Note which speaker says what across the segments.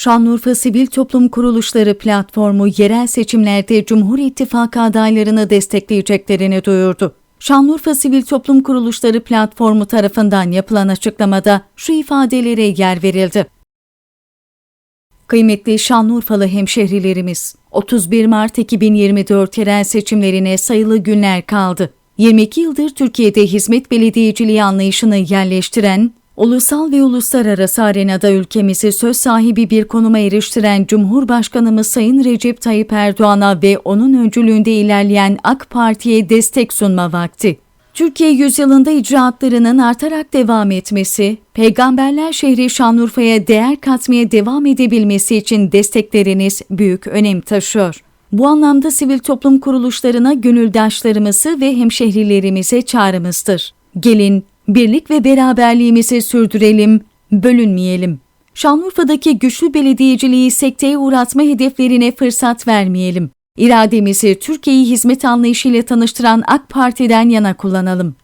Speaker 1: Şanlıurfa Sivil Toplum Kuruluşları platformu yerel seçimlerde Cumhur İttifakı adaylarını destekleyeceklerini duyurdu. Şanlıurfa Sivil Toplum Kuruluşları platformu tarafından yapılan açıklamada şu ifadelere yer verildi. Kıymetli Şanlıurfalı hemşehrilerimiz, 31 Mart 2024 yerel seçimlerine sayılı günler kaldı. 22 yıldır Türkiye'de hizmet belediyeciliği anlayışını yerleştiren, ulusal ve uluslararası arenada ülkemizi söz sahibi bir konuma eriştiren Cumhurbaşkanımız Sayın Recep Tayyip Erdoğan'a ve onun öncülüğünde ilerleyen AK Parti'ye destek sunma vakti. Türkiye yüzyılında icraatlarının artarak devam etmesi, peygamberler şehri Şanlıurfa'ya değer katmaya devam edebilmesi için destekleriniz büyük önem taşıyor. Bu anlamda sivil toplum kuruluşlarına gönüldaşlarımızı ve hemşehrilerimize çağrımızdır. Gelin, birlik ve beraberliğimizi sürdürelim, bölünmeyelim. Şanlıurfa'daki güçlü belediyeciliği sekteye uğratma hedeflerine fırsat vermeyelim. İrademizi Türkiye'yi hizmet anlayışıyla tanıştıran AK Parti'den yana kullanalım.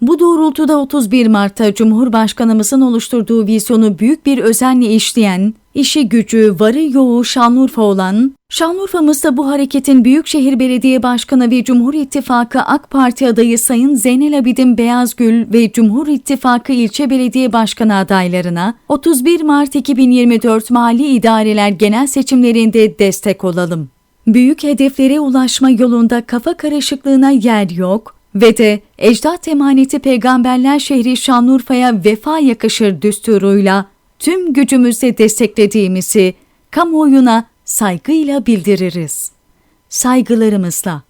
Speaker 1: Bu doğrultuda 31 Mart'ta Cumhurbaşkanımızın oluşturduğu vizyonu büyük bir özenle işleyen, işi gücü, varı yoğu Şanlıurfa olan, Şanlıurfa'mızda bu hareketin Büyükşehir Belediye Başkanı ve Cumhur İttifakı AK Parti adayı Sayın Zeynel Abidin Beyazgül ve Cumhur İttifakı İlçe Belediye Başkanı adaylarına 31 Mart 2024 Mali İdareler Genel Seçimlerinde destek olalım. Büyük hedeflere ulaşma yolunda kafa karışıklığına yer yok ve de ecdat emaneti peygamberler şehri Şanlıurfa'ya vefa yakışır düsturuyla tüm gücümüzle desteklediğimizi kamuoyuna saygıyla bildiririz. Saygılarımızla.